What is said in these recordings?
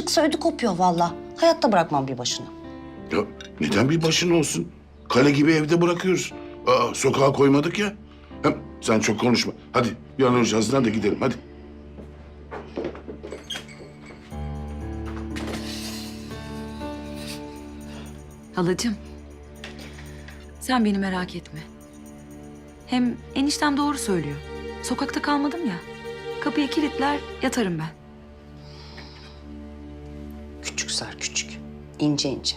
çıksa ödü kopuyor vallahi. Hayatta bırakmam bir başına. Ya neden bir başın olsun? Kale gibi evde bırakıyoruz. Aa, sokağa koymadık ya. Hem sen çok konuşma. Hadi bir an önce hazırlan da gidelim hadi. Halacığım. Sen beni merak etme. Hem eniştem doğru söylüyor. Sokakta kalmadım ya. Kapıyı kilitler yatarım ben. Sar küçük. İnce ince.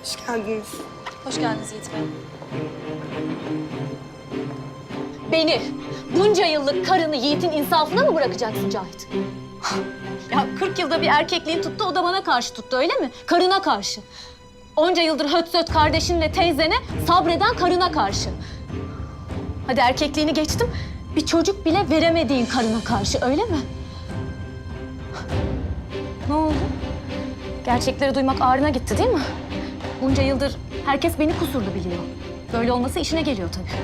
Hoş geldiniz. Hoş geldiniz Yiğit Bey. Beni, bunca yıllık karını Yiğit'in insafına mı bırakacaksın Cahit? Ya 40 yılda bir erkekliğin tuttu, o da bana karşı tuttu öyle mi? Karına karşı. Onca yıldır höt söt kardeşinle teyzene, sabreden karına karşı. Hadi erkekliğini geçtim, bir çocuk bile veremediğin karına karşı öyle mi? Ne oldu? Gerçekleri duymak ağrına gitti değil mi? Bunca yıldır herkes beni kusurlu biliyor. Böyle olması işine geliyor tabii.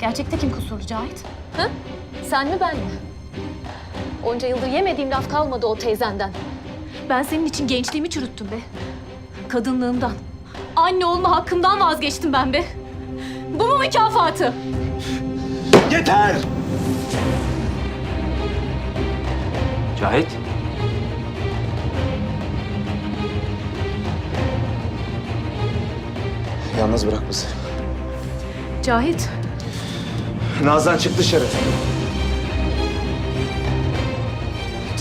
Gerçekte kim kusurlu Cahit? Ha? Sen mi ben mi? Onca yıldır yemediğim laf kalmadı o teyzenden. Ben senin için gençliğimi çürüttüm be. Kadınlığımdan, anne olma hakkımdan vazgeçtim ben be. Bu mu mükafatı? Yeter! Cahit. Yalnız bırak bizi. Cahit, Nazan çık dışarı.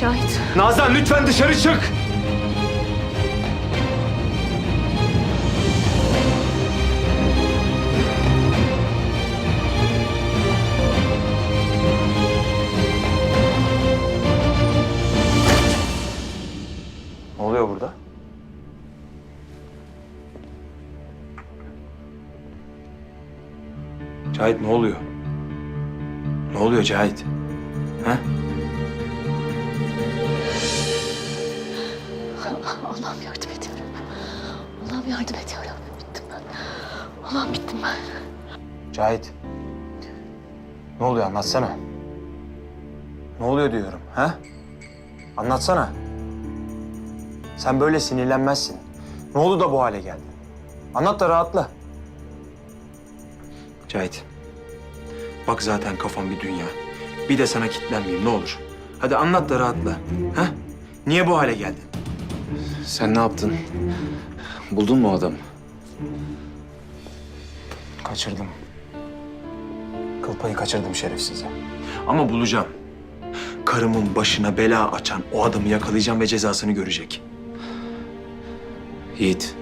Cahit. Nazan lütfen dışarı çık. Ne oluyor burada? Cahit ne oluyor? Ne oluyor Cahit? Ha? Allah'ım yardım et yarabbim. Allah'ım yardım et yarabbim. Bittim ben. Allah'ım bittim ben. Cahit. Ne oluyor anlatsana. Ne oluyor diyorum ha? Anlatsana. Sen böyle sinirlenmezsin. Ne oldu da bu hale geldin? Anlat da rahatla. Cahit. Bak zaten kafam bir dünya. Bir de sana kitlenmeyeyim ne olur. Hadi anlat da rahatla. Ha? Niye bu hale geldin? Sen ne yaptın? Buldun mu o adamı? Kaçırdım. Kıl payı kaçırdım şerefsize. Ama bulacağım. Karımın başına bela açan o adamı yakalayacağım ve cezasını görecek. Yiğit. Yiğit.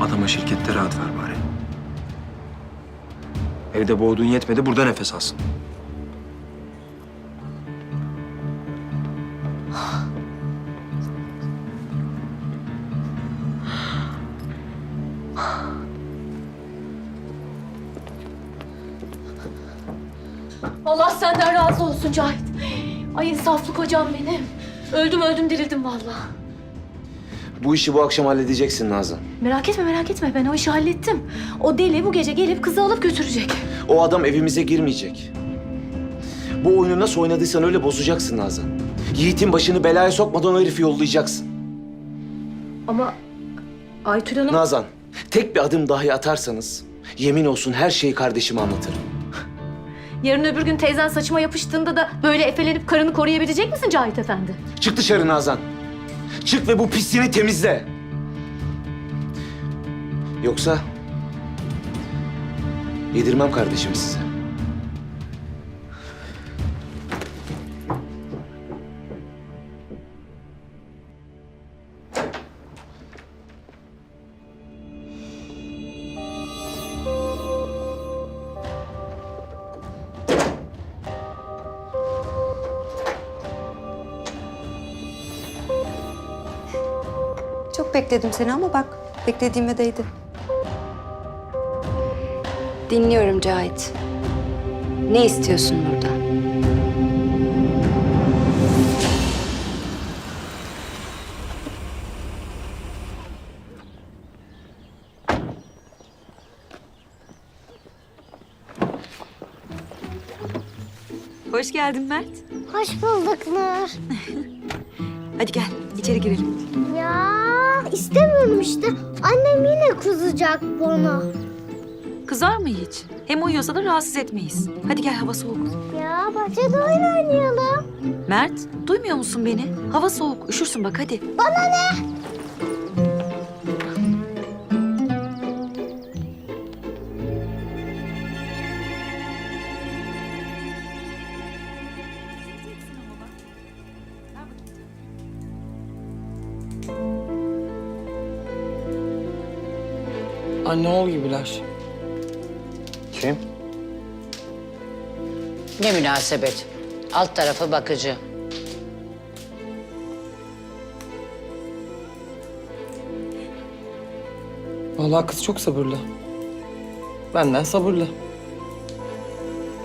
Adama şirkette rahat ver bari. Evde boğduğun yetmedi burada nefes alsın. Allah senden razı olsun Cahit. Ay insaflı kocam benim. Öldüm öldüm dirildim vallahi. Bu işi bu akşam halledeceksin Nazan. Merak etme merak etme ben o işi hallettim. O deli bu gece gelip kızı alıp götürecek. O adam evimize girmeyecek. Bu oyunu nasıl oynadıysan öyle bozacaksın Nazan. Yiğit'in başını belaya sokmadan o herifi yollayacaksın. Ama Aytül Hanım... Nazan, tek bir adım dahi atarsanız yemin olsun her şeyi kardeşime anlatırım. Yarın öbür gün teyzen saçıma yapıştığında da böyle efelenip karını koruyabilecek misin Cahit Efendi? Çık dışarı Nazan. Çık ve bu pisliğini temizle. Yoksa yedirmem kardeşim size. Bekledim seni ama bak beklediğime değdi. Dinliyorum Cahit. Ne istiyorsun burada? Hoş geldin Mert. Hoş bulduk Nur. Hadi gel içeri girelim. Ya istemiyorum işte. Annem yine kızacak bana. Kızar mı hiç? Hem uyuyorsa da rahatsız etmeyiz. Hadi gel hava soğuk. Ya bahçede oyun oynayalım. Mert duymuyor musun beni? Hava soğuk üşürsün bak hadi. Anne oğul gibiler. Kim? Ne münasebet. Alt tarafı bakıcı. Vallahi kız çok sabırlı. Benden sabırlı.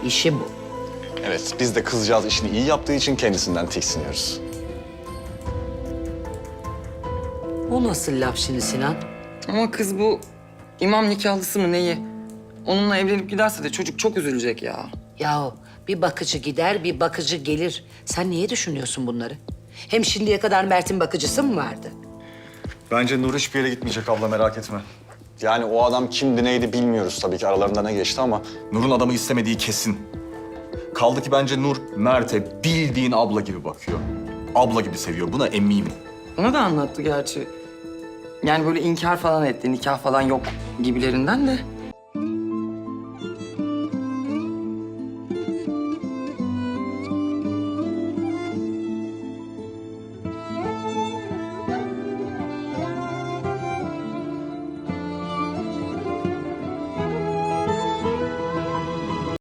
İşi bu. Evet, biz de kızcağız işini iyi yaptığı için kendisinden tiksiniyoruz. O nasıl laf şimdi Sinan? Ama kız bu imam nikahlısı mı neyi? Onunla evlenip giderse de çocuk çok üzülecek ya. Yahu bir bakıcı gider, bir bakıcı gelir. Sen niye düşünüyorsun bunları? Hem şimdiye kadar Mert'in bakıcısı mı vardı? Bence Nur hiçbir yere gitmeyecek abla merak etme. Yani o adam kimdi neydi bilmiyoruz tabii ki aralarında ne geçti ama Nur'un adamı istemediği kesin. Kaldı ki bence Nur Mert'e bildiğin abla gibi bakıyor. Abla gibi seviyor buna eminim. Ona da anlattı gerçi. Yani böyle inkar falan etti, nikah falan yok gibilerinden de.